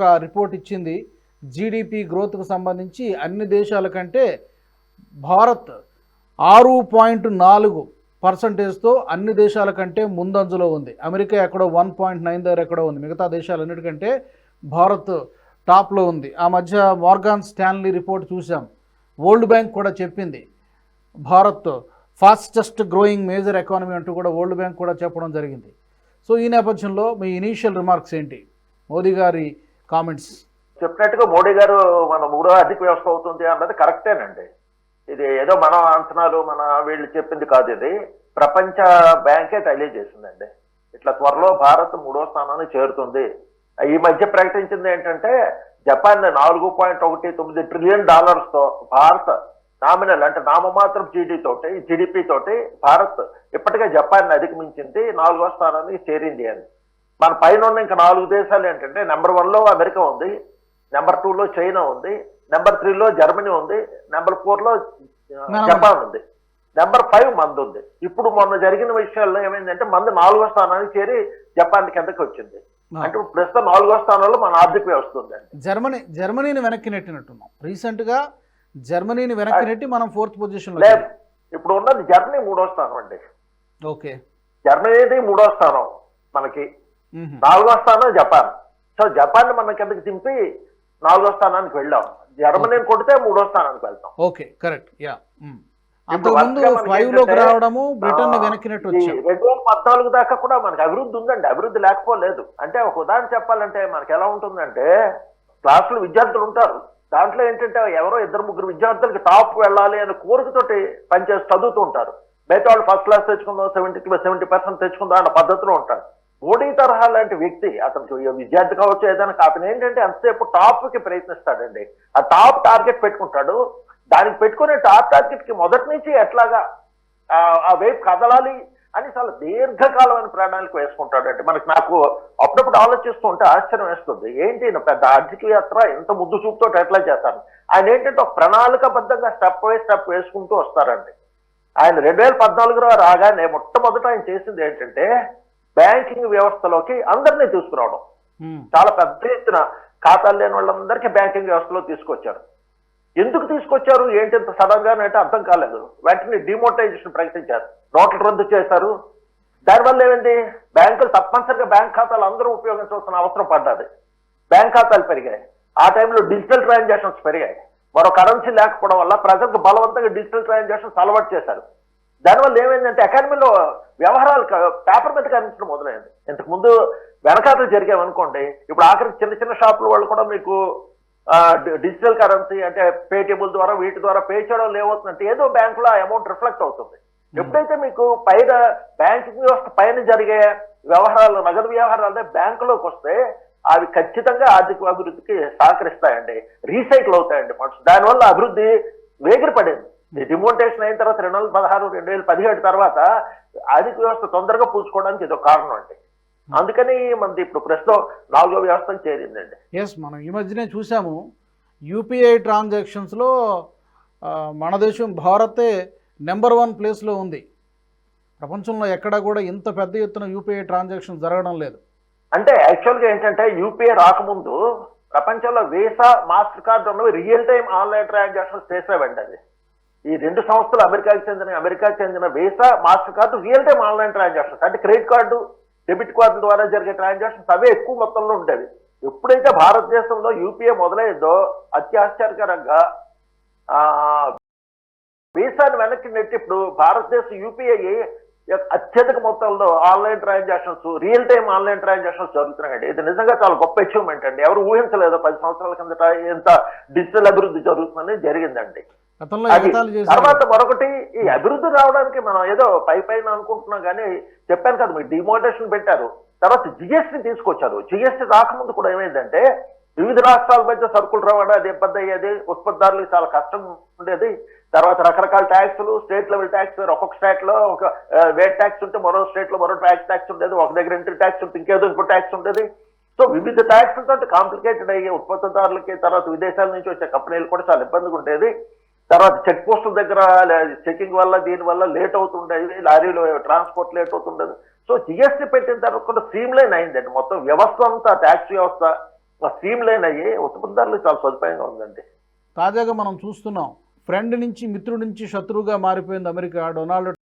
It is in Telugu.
ఒక రిపోర్ట్ ఇచ్చింది. జీడిపి గ్రోత్కు సంబంధించి అన్ని దేశాల కంటే భారత్ ఆరు పాయింట్ నాలుగు పర్సంటేజ్తో అన్ని దేశాల కంటే ముందంజలో ఉంది. అమెరికా ఎక్కడో వన్ పాయింట్ నైన్ దగ్గర ఎక్కడో ఉంది. మిగతా దేశాలన్నిటికంటే భారత్ టాప్లో ఉంది. ఆ మధ్య మార్గాన్ స్టాన్లీ రిపోర్ట్ చూసాం వరల్డ్ బ్యాంక్ కూడా చెప్పింది. Bharat fastest growing major economy అంటూ కూడా వరల్డ్ బ్యాంక్ కూడా చెప్పడం జరిగింది. సో ఈ నేపథ్యంలో మీ ఇనీషియల్ రిమార్క్స్ ఏంటి? మోదీ గారి కామెంట్స్ చెప్పినట్టుగా మోడీ గారు మన మూడో ఆర్థిక వ్యవస్థ అవుతుంది అన్నది కరెక్టేనండి. ఇది ఏదో మన అంచనాలు మన వీళ్ళు చెప్పింది కాదు ఇది. ప్రపంచ బ్యాంకే తెలియజేసిందండి ఇట్లా త్వరలో భారత్ మూడో స్థానాన్ని చేరుతుంది. ఈ మధ్య ప్రకటించింది ఏంటంటే జపాన్ నాలుగు పాయింట్ ఒకటి తొమ్మిది ట్రిలియన్ డాలర్స్తో భారత్ నామినల్ అంటే నామమాత్రం జీడీ తోటి జీడిపి తోటి భారత్ ఇప్పటికే జపాన్ అధిగమించింది నాలుగో స్థానానికి చేరింది అని. మన పైన ఉన్న ఇంకా నాలుగు దేశాలు ఏంటంటే నెంబర్ వన్లో అమెరికా ఉంది నెంబర్ టూ లో చైనా ఉంది నెంబర్ త్రీ లో జర్మనీ ఉంది నెంబర్ ఫోర్లో ఆ, మనం- జపాన్ ఉంది. నెంబర్ ఫైవ్ మంది ఉంది. ఇప్పుడు మొన్న జరిగిన విషయాల్లో ఏమైందంటే మంది నాలుగో స్థానానికి చేరి జపాన్ కిందకి వచ్చింది. అంటే ప్రస్తుతం నాలుగో స్థానంలో మన ఆర్థిక వ్యవస్థ ఉందండి జర్మనీ జర్మనీని వెనక్కి నెట్టినట్టున్నాం. రీసెంట్గా జర్మనీని వెనక్కి నెట్టి మనం ఫోర్త్ పొజిషన్లో లేదు. ఇప్పుడు ఉన్నది జర్మనీ మూడో స్థానం అండి. ఓకే. జర్మనీది మూడో స్థానం మనకి. నాలుగో స్థానం జపాన్. సో జపాన్ మన కిందకి దింపి నాలుగో స్థానానికి వెళ్ళాం. జర్మనీని కొడితే మూడో స్థానానికి వెళ్తాం. Okay correct. యా. అంతకుముందు ఫైవ్లోకి రావడము బ్రిటన్ రెండు వేల పద్నాలుగు దాకా కూడా మనకి అభివృద్ధి ఉందండి. అభివృద్ధి లేకపోలేదు. అంటే ఒక ఉదాహరణ చెప్పాలంటే మనకి ఎలా ఉంటుందంటే క్లాసులో విద్యార్థులు ఉంటారు. దాంట్లో ఏంటంటే ఎవరో ఇద్దరు ముగ్గురు విద్యార్థులకి టాప్ వెళ్ళాలి అనే కోరికతోటి పనిచేసి చదువుతూ ఉంటారు. మిగతా వాళ్ళు ఫస్ట్ క్లాస్ తెచ్చుకుందాం సెవెంటీ సెవెంటీ పర్సెంట్ తెచ్చుకుందాం అన్న పద్ధతిలో ఉంటారు. మోడీ తరహా లాంటి వ్యక్తి అతను విద్యార్థి కావచ్చు ఏదైనా అతను ఏంటంటే అంతసేపు టాప్కి ప్రయత్నిస్తాడండి. ఆ టాప్ టార్గెట్ పెట్టుకుంటాడు. దానికి పెట్టుకునే టాప్ టార్గెట్కి మొదటి నుంచి ఎట్లాగా ఆ- వైపు కదలాలి అని చాలా దీర్ఘకాలమైన ప్రణాళిక వేసుకుంటాడండి. మనకి నాకు అప్పుడప్పుడు ఆలోచిస్తూ ఉంటే ఆశ్చర్యం వేస్తుంది. ఏంటి పెద్ద ఆర్థిక యాత్ర ఎంత ముద్దు చూపుతో ఎట్లా చేస్తాను ఆయన ఏంటంటే ఒక ప్రణాళికబద్ధంగా స్టెప్ బై స్టెప్ వేసుకుంటూ వస్తారండి. ఆయన రెండు వేల పద్నాలుగులో రాగానే మొట్టమొదట ఆయన చేసింది ఏంటంటే బ్యాంకింగ్ వ్యవస్థలోకి అందరినీ తీసుకురావడం. చాలా పెద్ద ఎత్తున ఖాతాలు లేని వాళ్ళందరికీ బ్యాంకింగ్ వ్యవస్థలో తీసుకొచ్చారు. ఎందుకు తీసుకొచ్చారు? ఏంటి ఇంత సడన్గా అంటే అర్థం కాలేదు. వెంటనే డిమోటైజేషన్ ప్రకటించారు నోట్లు రద్దు చేశారు. దానివల్ల ఏమైంది? బ్యాంకులు తప్పనిసరిగా బ్యాంక్ ఖాతాలు అందరూ ఉపయోగించవలసిన అవసరం పడ్డది. బ్యాంక్ ఖాతాలు పెరిగాయి. ఆ టైంలో డిజిటల్ ట్రాన్సాక్షన్స్ పెరిగాయి. మరో కరెన్సీ లేకపోవడం వల్ల ప్రజలకు బలవంతంగా డిజిటల్ ట్రాన్సాక్షన్స్ అలవాటు చేశారు. దానివల్ల ఏమైందంటే అకాడమీలో వ్యవహారాలు పేపర్ మీద కనిపించడం మొదలైంది. ఇంతకు ముందు వెనకాతలు జరిగాయి అనుకోండి. ఇప్పుడు ఆఖరికి చిన్న చిన్న షాపుల వాళ్ళు కూడా మీకు డిజిటల్ కరెన్సీ అంటే పేటిఎంల ద్వారా వీటి ద్వారా పే చేయడం లేవవుతుందంటే ఏదో బ్యాంకులో ఆ అమౌంట్ రిఫ్లెక్ట్ అవుతుంది. ఎప్పుడైతే మీకు పైన బ్యాంకింగ్ వ్యవస్థ పైన జరిగే వ్యవహారాలు నగదు వ్యవహారాలు బ్యాంకులోకి వస్తే అవి ఖచ్చితంగా ఆర్థిక అభివృద్ధికి సహకరిస్తాయండి. రీసైకిల్ అవుతాయండి ఫండ్స్ దానివల్ల అభివృద్ధి వేగిరపడింది. డిమోటేషన్ అయిన తర్వాత రెండు వేల పదహారు రెండు వేల పదిహేడు తర్వాత ఆర్థిక వ్యవస్థ తొందరగా పూడ్చుకోవడానికి ఇది ఒక కారణం అండి. అందుకని మనది ఇప్పుడు ప్రస్తుతం నాలుగో వ్యవస్థకు చేరిందండి. ఎస్ మనం ఈ మధ్యనే చూసాము యూపీఐ ట్రాన్సాక్షన్స్లో మన దేశం భారతే నెంబర్ వన్ ప్లేస్లో ఉంది. ప్రపంచంలో ఎక్కడా కూడా ఇంత పెద్ద ఎత్తున యూపీఐ ట్రాన్సాక్షన్ జరగడం లేదు. అంటే యాక్చువల్గా ఏంటంటే యూపీఐ రాకముందు ప్రపంచంలో వీసా మాస్టర్ కార్డ్ ఉన్నవి రియల్ టైం ఆన్లైన్ ట్రాన్సాక్షన్స్ చేసేవండి అది. ఈ రెండు సంస్థలు అమెరికాకి చెందిన అమెరికాకి చెందిన Visa Mastercard real time online transactions. అంటే క్రెడిట్ కార్డు డెబిట్ కార్డు ద్వారా జరిగే ట్రాన్సాక్షన్స్ అవే ఎక్కువ మొత్తంలో ఉండేవి. ఎప్పుడైతే భారతదేశంలో యూపీఐ మొదలైందో అత్యాశ్చర్యకరంగా ఆ వీసాను వెనక్కి నెట్టి ఇప్పుడు భారతదేశం యూపీఐ అత్యధిక మొత్తంలో online transactions real time online transactions జరుగుతున్నాయండి. ఇది నిజంగా చాలా గొప్ప అచీవ్మెంట్ అండి. ఎవరు ఊహించలేదు పది సంవత్సరాల కిందట ఇంత డిజిటల్ అభివృద్ధి జరుగుతుందని జరిగిందండి. తర్వాత మరొకటి ఈ అభివృద్ధి రావడానికి మనం ఏదో పై పైన అనుకుంటున్నాం కానీ చెప్పాను కదా మీరు డిమోటేషన్ పెట్టారు. తర్వాత జిఎస్టీ తీసుకొచ్చారు. జిఎస్టీ రాకముందు కూడా ఏమైందంటే వివిధ రాష్ట్రాల మధ్య సరుకులు రవాణా అది ఇబ్బంది అయ్యేది ఉత్పత్తిదారులకు చాలా కష్టం ఉండేది. తర్వాత రకరకాల ట్యాక్సులు స్టేట్ లెవెల్ ట్యాక్స్ ఒక్కొక్క స్టేట్లో ఒక వేట్ ట్యాక్స్ ఉంటే మరో స్టేట్లో మరో ట్యాక్స్ ట్యాక్స్ ఉండేది. ఒక దగ్గర ఎంట్రీ ట్యాక్స్ ఉంటే ఇంకేదో ఇంకో ట్యాక్స్ ఉండేది. సో వివిధ ట్యాక్స్ తోటి కాంప్లికేటెడ్ అయ్యే ఉత్పత్తిదారులకి తర్వాత విదేశాల నుంచి వచ్చే కంపెనీలు కూడా చాలా ఇబ్బందిగా ఉండేది. తర్వాత చెక్ పోస్టుల దగ్గర చెకింగ్ వల్ల దీని వల్ల లేట్ అవుతుండేది లారీలో ట్రాన్స్పోర్ట్ లేట్ అవుతుండేది. సో జిఎస్టీ పెట్టిన తర్వాత కూడా స్ట్రీమ్ లైన్ అయిందండి. మొత్తం వ్యవస్థ అంతా ట్యాక్స్ వ్యవస్థ స్ట్రీమ్ లైన్ అయ్యి ఉత్పత్తిదారులు చాలా సదుపాయంగా ఉందండి. తాజాగా మనం చూస్తున్నాం ఫ్రెండ్ నుంచి మిత్రుడి నుంచి శత్రువుగా మారిపోయింది అమెరికా. డొనాల్డ్